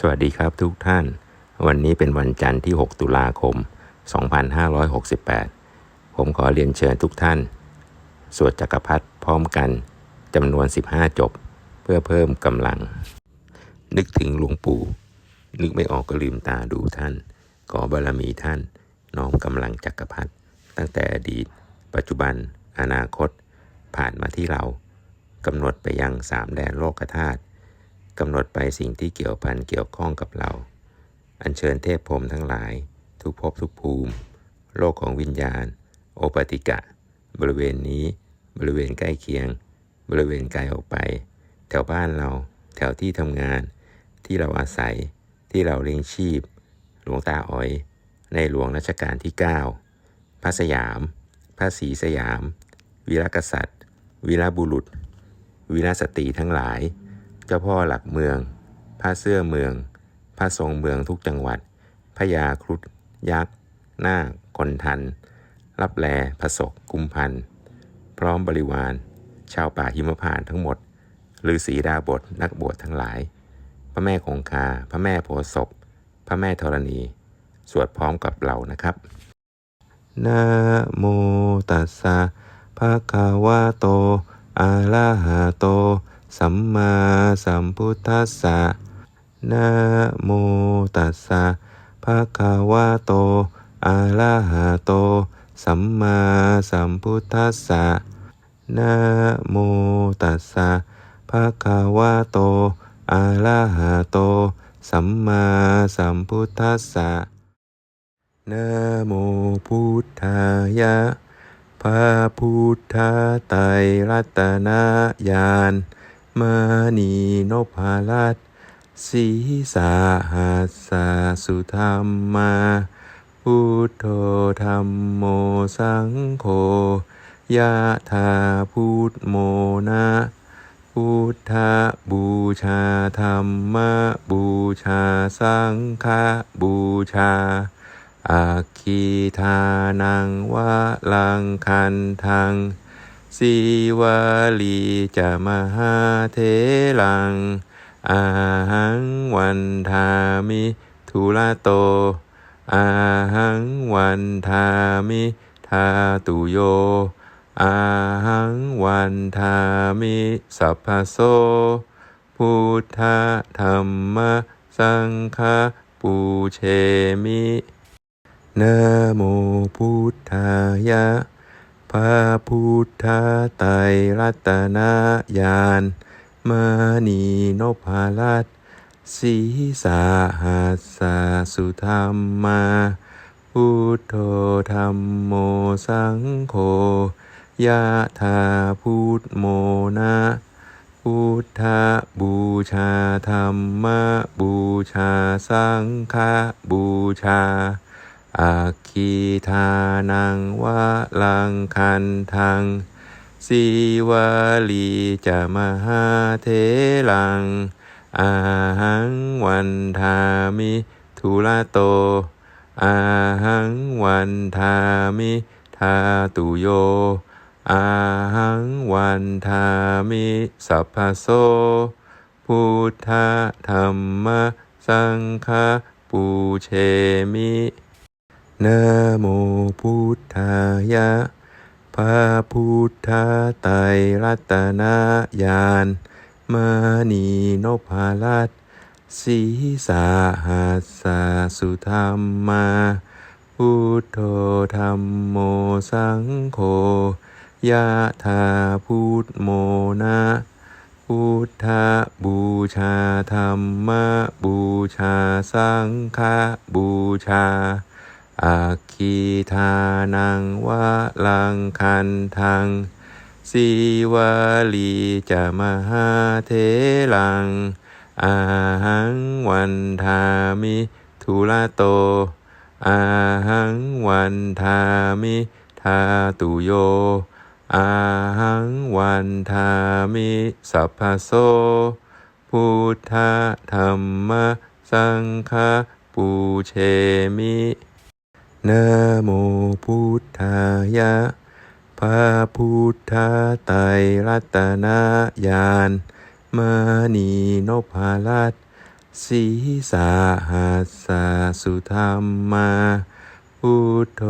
สวัสดีครับทุกท่าน วันนี้เป็นวันจันทร์ที่ 6 ตุลาคม 2568 ผมขอเรียนเชิญทุกท่าน สวดจักรพรรดิพร้อมกันจำนวน 15 จบ เพื่อเพิ่มกำลัง นึกถึงหลวงปู่ นึกไม่ออกก็ลืมตาดูท่าน ขอบารมีท่าน น้อมกำลังจักรพรรดิตั้งแต่อดีต ปัจจุบัน อนาคต ผ่านมาที่เรากำหนดไปยังสามแดนโลกธาตุ กำหนดไปสิ่งที่เกี่ยวพันเกี่ยวข้องกับเรา อัญเชิญเทพพรมทั้งหลาย ทุกภพทุกภูมิ โลกของวิญญาณ โอปติกะ บริเวณนี้ บริเวณใกล้เคียง บริเวณไกลออกไป แถวบ้านเรา แถวที่ทำงาน ที่เราอาศัย ที่เราเลี้ยงชีพ หลวงตาอ๋อย ในหลวงรัชกาลที่ 9 พระสยาม พระศรีสยาม วีรกษัตริย์ วีรบุรุษ วีรสตรีทั้งหลาย จ้าพ่อหลักเมือง พระเสื้อเมือง พระทรงเมืองทุกจังหวัดพญาครุฑยักษ์ นาคคนทัน รับแลพระศกกุมพัน พร้อมบริวาร ชาวป่าหิมพานทั้งหมดฤาษีดาบทนักบวชทั้งหลาย พระแม่คงคา พระแม่โพศพ พระแม่ธรณี สวดพร้อมกับเรานะครับ นะโมตัสสะภะคะวะโตอะระหะโต สัมมาสัมพุทธัสสะนะโมตัสสะภะคะวะโตอะระหะโต สัมมาสัมพุทธัสสะนะโมตัสสะภะคะวะโตอะระหะโต สัมมาสัมพุทธัสสะนะโมพุทธายะพระพุทธไตรรัตนญาณ มณีนพรัตสีสาหัสสะสุธรรมมาพุทโธธรรมโมสังโฆยะธาพุทโมนะพุทธบูชาธรรมบูชาสังฆบูชาอาคีทานังวะลังคันทัง สีวาลีจะมหาเทลัง อาหังวันทามิทุระโต อาหังวันทามิทาตุโย อาหังวันทามิสัพพโส พุทธธรรมสังฆปูเชมินะโมพุทธายะ พระพุทธไตรรัตนญาณมณีนพรัตสีสาหัสสะสุธรรมมา พุทโธธรรมโมสังโฆยะธาพุทโมนะพุทธบูชาธรรมบูชาสังฆบูชา อาคีทานังวะลังคันทังสีวลีจะมหาเทลังอาหังวันทามิทุระโตอาหังวันทามิทาตุโยอาหังวันทามิสัพพโสพุทธธรรมสังฆปูเชมิ นะโมพุทธายะพระพุทธไตรรัตนญาณมณีนพรัตสีสาหัสสะสุธรรมมาพุทโธธรรมโมสังโฆยะธาพุทโมนะพุทธบูชาธรรมบูชาสังฆบูชา อาคีทานังวะลังคันทังสีวลีจะมหาเทลังอาหังวันทามิทุระโตอาหังวันทามิทาตุโยอาหังวันทามิสัพพโสพุทธธรรมสังฆปูเชมิ นะโมพุทธายะพระพุทธไตรรัตนญาณมณีนพรัตสีสาหัสสะสุธรรมา พุทโธ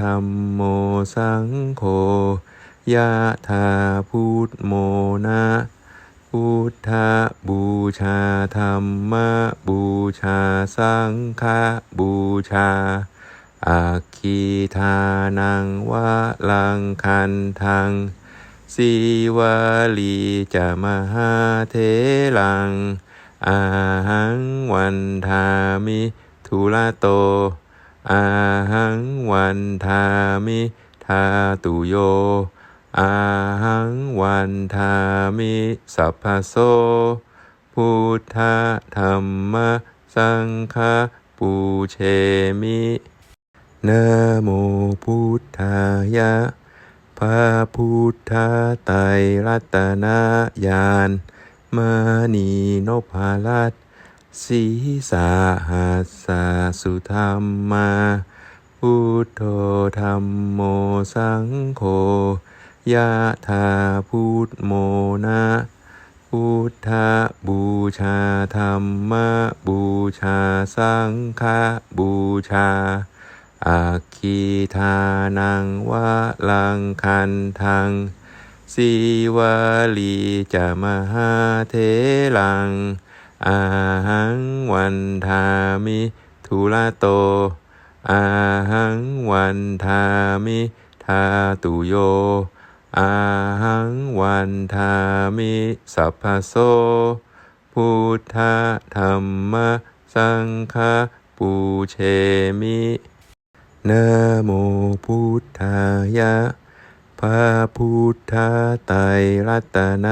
ธรรมโมสังโฆยะธาพุทโมนะพุทธบูชาธรรมบูชาสังฆบูชา อาคีทานังวะลังคันทังสีวลีจะมหาเทลัง อาหังวันทามิทุระโต อาหังวันทามิทาตุโย อาหังวันทามิสัพพโส พุทธธรรมสังฆปูเชมิ นะโมพุทธายะพระพุทธไตรรัตนญาณมานีนพรัตสีสาหัสสะสุธรรมา พุทโธธรรมโมสังโฆยะธาพุทโมนะพุทธบูชาธรรมบูชาสังฆบูชา อาคีทานังวะลังคันทังสีวลีจะมหาเทลัง อาหังวันทามิทุระโต อาหังวันทามิทาตุโย อาหังวันทามิสัพพโส พุทธธรรมสังฆปูเชมิ นะโมพุทธายะพระพุทธไตรรัตน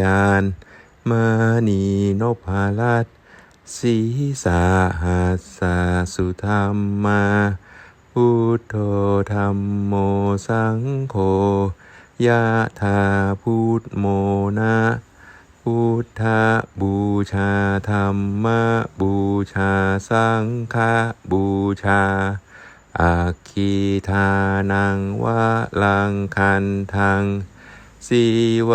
ญาณมานีนพรัตสีสาหัสสะสุธรรมา พุทโธธรรมโมสังโฆยะธาพุทโมนะพุทธบูชาธรรมบูชาสังฆบูชา อาคีทานังวะลังคันทังสีว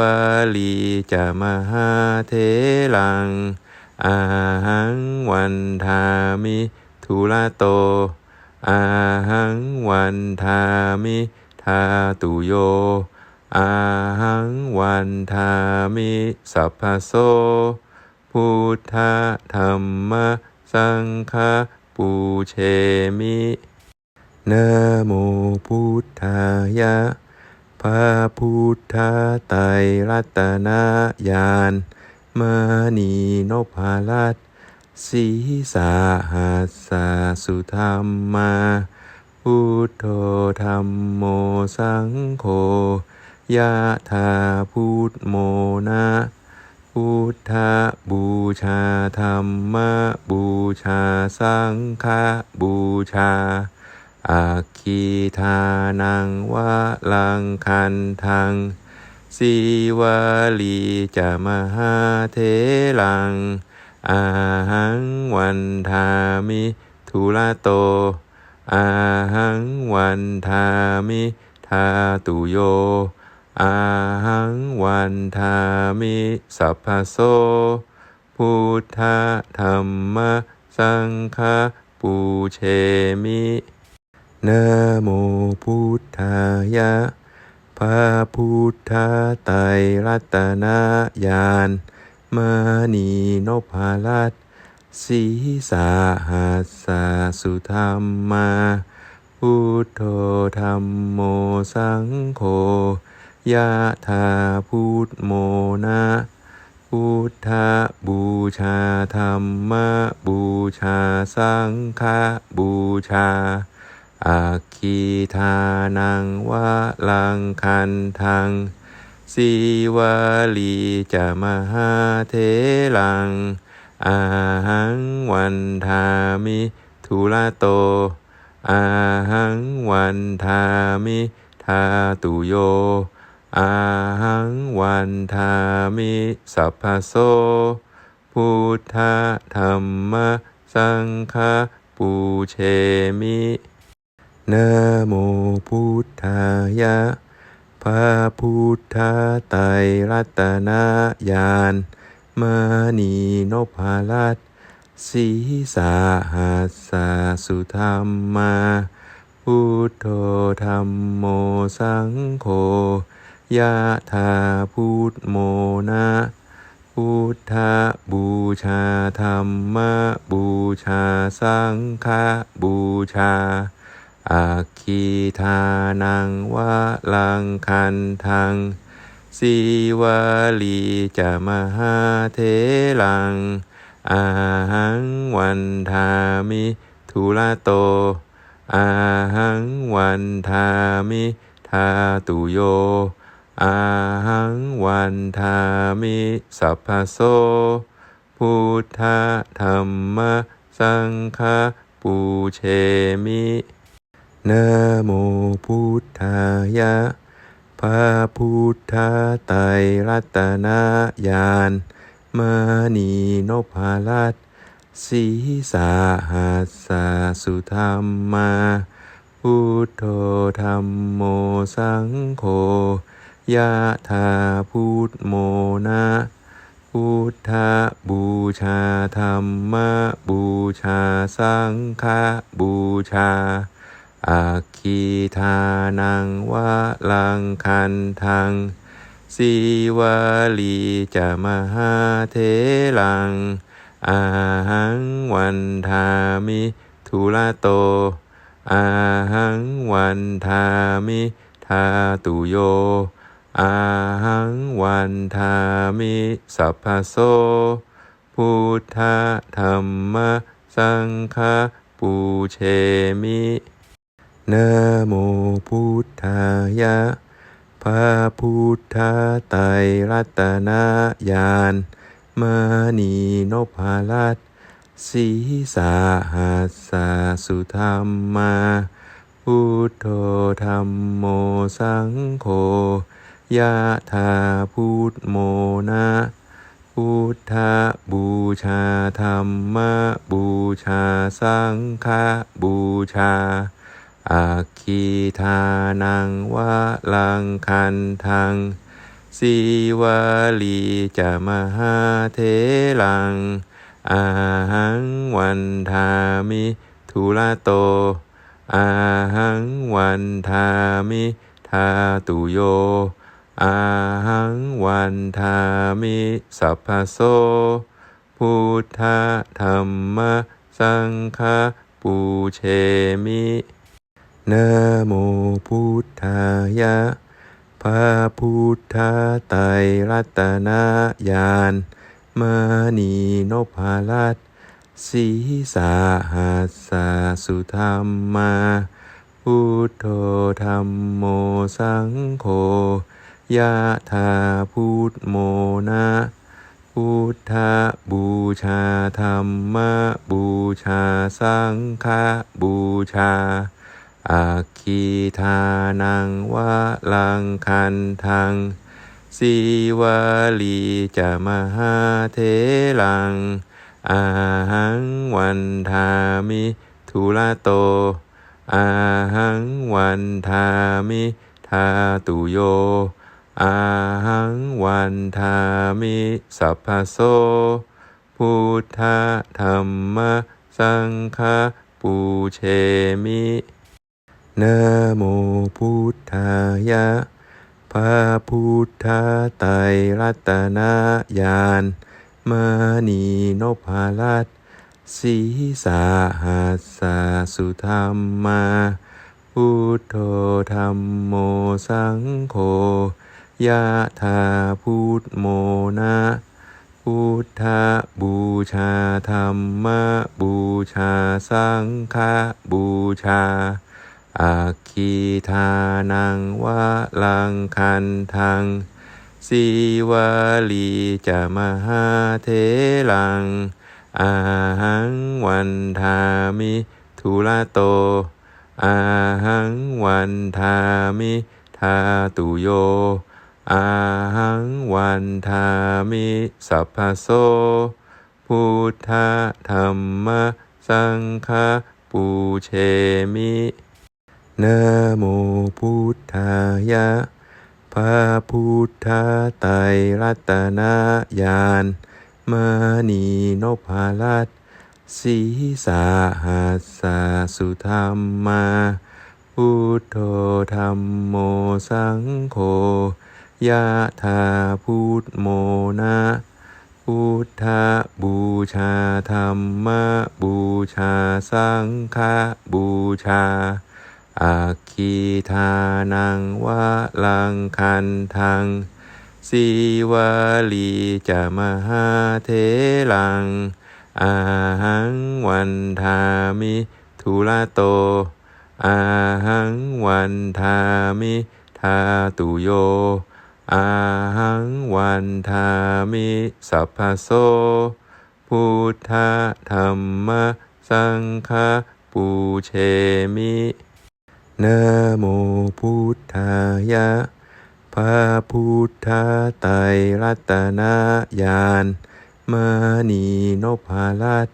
ลีจะมหาเทลัง อาหังวันทามิทุระโต อาหังวันทามิทาตุโย อาหังวันทามิสัพพโส พุทธธรรมสังฆปูเชมิ นะโมพุทธายะพระพุทธไตรรัตนญาณมานีนพรัตสีสาหัสสะสุธรรมาพุทโธธรรมโมสังโฆยะธาพุทโมนะพุทธบูชาธรรมบูชาสังฆบูชา อาคีทานังวะลังคันทังสีวลีจะมหาเทลังอาหังวันทามิทุระโตอาหังวันทามิทาตุโยอาหังวันทามิสัพพโสพุทธธรรมสังฆปูเชมิ นะโมพุทธายะพระพุทธไตรรัตนญาณมานีนพรัตสีสาหัสสะสุธรรมา พุทโธธรรมโมสังโฆยะธาพุทโมนะพุทธบูชาธรรมบูชาสังฆบูชา อาคีทานังวะลังคันทังสีวลีจะมหาเทลังอาหังวันทามิทุระโตอาหังวันทามิทาตุโยอาหังวันทามิสัพพโสพุทธธรรมสังฆปูเชมิ นะโมพุทธายะพระพุทธไตรรัตนญาณมานีนพรัตสีสาหัสสาสุธรรมมา พุทโธธรรมโมสังโฆยะธาพุทโมนะพุทธบูชาธรรมบูชาสังฆบูชา อาคีทานังวะลังคันทังสีวลีจะมหาเทลังอาหังวันทามิทุระโตอาหังวันทามิทาตุโยอาหังวันทามิสัพพโสพุทธธรรมสังฆปูเชมิ นะโมพุทธายะพระพุทธไตรรัตนญาณมานีนพรัตสีสาหัสสาสุธรรมมาพุทโธธรรมโมสังโฆยะธาพุทโมนะพุทธบูชาธรรมบูชาสังฆบูชา อาคีทานังวะลังคันทังสีวลีจะมหาเทลังอาหังวันทามิทุระโตอาหังวันทามิทาตุโยอาหังวันทามิสัพพโสพุทธธรรมสังฆปูเชมิ นะโมพุทธายะพระพุทธไตรรัตนญาณมานีนพรัตสีสาหัสสาสุธรรมมาพุทโธธรรมโมสังโฆยะธาพุทโมนะพุทธบูชาธรรมบูชาสังฆบูชา อาคีทานังวะลังคันทังสีวลีจะมหาเทลังอาหังวันทามิทุระโตอาหังวันทามิทาตุโยอาหังวันทามิสัพพโสพุทธธรรมสังฆปูเชมิ นะโมพุทธายะพระพุทธไตรรัตนญาณมานีนพรัตสีสาหัสสาสุธรรมมาพุทโธธรรมโมสังโฆยะธาพุทโมนะพุทธบูชาธรรมบูชาสังฆบูชา อาคีทานังวะลังคันทังสีวลีจะมหาเทลัง อาหังวันทามิทุระโต อาหังวันทามิทาตุโย อาหังวันทามิสัพพโส พุทธธรรมสังฆปูเชมิ นะโมพุทธายะพระพุทธไตรรัตนญาณมานีนพรัตสีสาหัสสาสุธรรมมาพุทโธธรรมโมสังโฆยะธาพุทโมนะพุทธบูชาธรรมบูชาสังฆบูชา อาคีทานังวะลังคันทังสีวลีจะมหาเทลังอาหังวันทามิทุระโตอาหังวันทามิทาตุโยอาหังวันทามิสัพพโสพุทธธรรมสังฆปูเชมิ นะโมพุทธายะพระพุทธไตรรัตนญาณมานีนพรัตสีสาหัสสาสุธรรมมา พุทโธธรรมโมสังโฆยะธาพุทโมนะพุทธบูชาธรรมบูชาสังฆบูชา อาคีทานังวะลังคันทังสีวลีจะมหาเทลัง อาหังวันทามิทุระโต อาหังวันทามิทาตุโย อาหังวันทามิสัพพโส พุทธธรรมสังฆปูเชมิ นะโมพุทธายะพระพุทธไตรรัตนญาณมณีนพรัต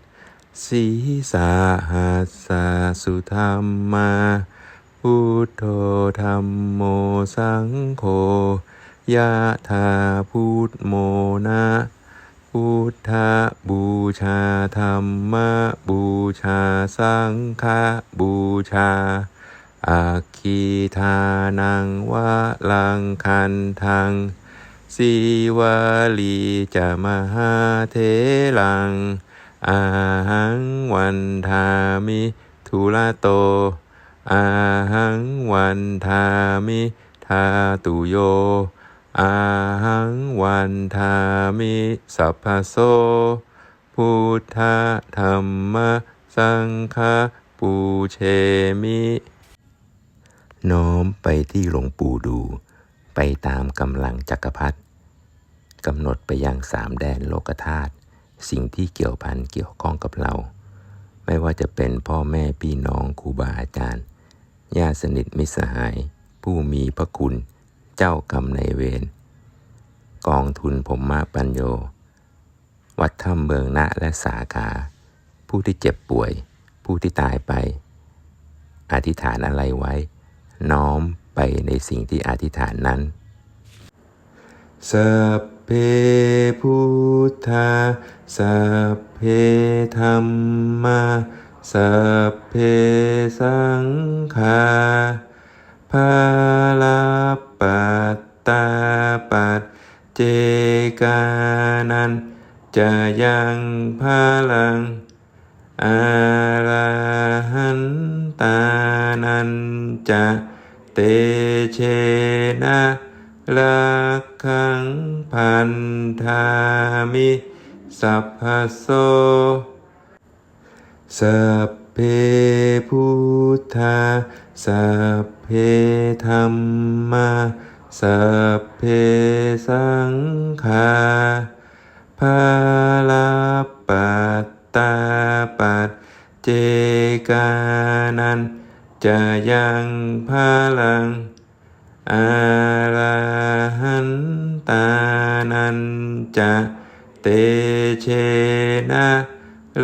สีสาหัสสาสุธรรมมา พุทโธธรรมโมสังโฆยะธาพุทโมนะพุทธบูชาธรรมบูชาสังฆบูชา อาคีทานังวะลังคันทังสีวลีจะมหาเทลัง อาหังวันทามิทุระโต อาหังวันทามิทาตุโย อาหังวันทามิสัพพโส พุทธธรรมสังฆปูเชมิ น้อมไปที่หลวงปู่ดู ไปตามกำลังจักรพรรดิกำหนดไปยังสามแดนโลกธาตุสิ่งที่เกี่ยวพันเกี่ยวข้องกับเรา ไม่ว่าจะเป็นพ่อแม่พี่น้องครูบาอาจารย์ญาติสนิทมิสหาย ผู้มีพระคุณ เจ้ากรรมในายเวรกองทุนผมมาปัญโย วัดถ้ำเมืองณและสาขา ผู้ที่เจ็บป่วย ผู้ที่ตายไป อธิษฐานอะไรไว้ น้อมไปในสิ่งที่อธิษฐานนั้น สัพเพพุทธา สัพเพธรรมา สัพเพสังฆาภาลาปัตตาปัจเจกานันจะยังพาลัง อาราหันตานันจะเตเชนะลักขังพันธามิสัพพโสสัพเพพุทธาสัพเพธรรมาสัพเพสังฆาภาลาปัต ตาปัจเจกานันจะยังพลังอาราหันตานันจะเตเชนะ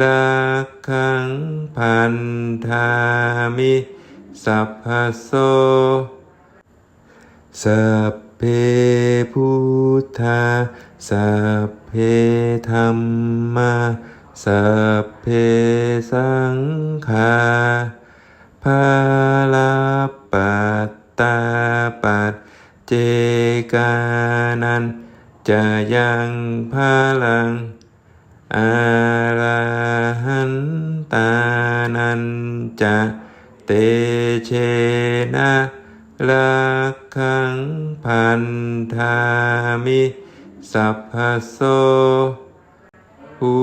ลักขังพันธามิสัพพโสสัพเพพุทธาสัพเพธรรมา สัพเพสังฆาภาลาปัตตาปัจเจกานันจะยังพาลังอาราหันตานันจะเตเชนะลักขังพันธามิ สัพพโส พุ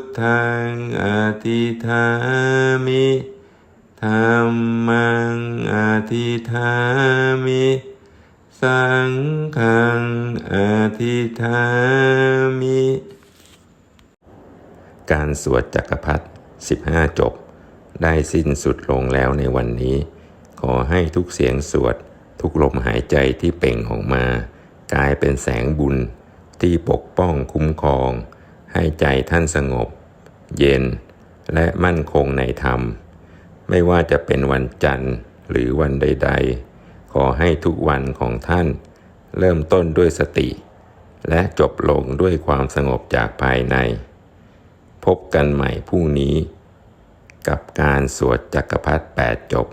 ทธังอธิธามิธรรมังอธิธามิ สังฆังอธิธามิ การสวดจักรพรรดิ15 จบ ได้สิ้นสุดลงแล้วในวันนี้ ขอให้ทุกเสียงสวด ทุกลมหายใจที่เป่งออกมา กลายเป็นแสงบุญที่ปกป้องคุ้มครอง ให้ใจท่านสงบ เย็น และมั่นคงในธรรม ไม่ว่าจะเป็นวันจันทร์หรือวันใด ๆ ขอให้ทุกวันของท่าน เริ่มต้นด้วยสติ และจบลงด้วยความสงบจากภายใน พบกันใหม่พรุ่งนี้ กับการสวดจักรพรรดิแปดจบ